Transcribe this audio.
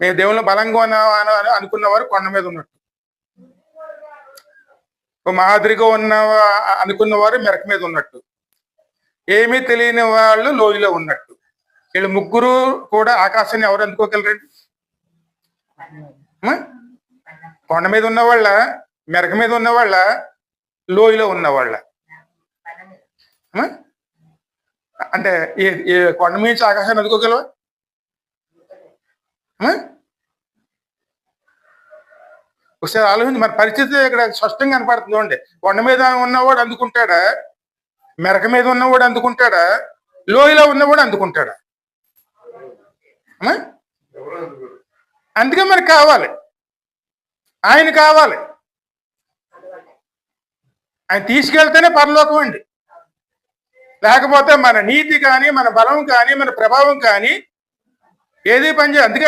మేము దేవుళ్ళు బలంగా ఉన్నాం అని అనుకున్నవారు కొండ మీద ఉన్నట్టు. మాదిరిగా ఉన్న అనుకున్నవారు మెరక మీద ఉన్నట్టు. ఏమీ తెలియని వాళ్ళు లోయలో ఉన్నట్టు. వీళ్ళు ముగ్గురు కూడా ఆకాశాన్ని ఎవరు అందుకోగలరండి? కొండ మీద ఉన్న వాళ్ళ మెరక మీద ఉన్న వాళ్ళ లోయలో ఉన్న వాళ్ళ. అంటే ఈ కొండ మీద ఆకాశాన్ని అందుకోగలవా? ఒకసారి ఆలోచించి మన పరిస్థితి ఇక్కడ స్పష్టంగా కనపడుతుంది చూడండి. కొండ మీద ఉన్నవాడు అందుకుంటాడా? మెరక మీద ఉన్నవాడు అందుకుంటాడా? లోయలో ఉన్నవాడు అందుకుంటాడా? అందుకే మనకు కావాలి. ఆయన కావాలి. ఆయన తీసుకెళ్తేనే పరలోకం అండి. లేకపోతే మన నీతి కానీ మన బలం కానీ మన ప్రభావం కానీ ఏది పనిచేయదు అందుకే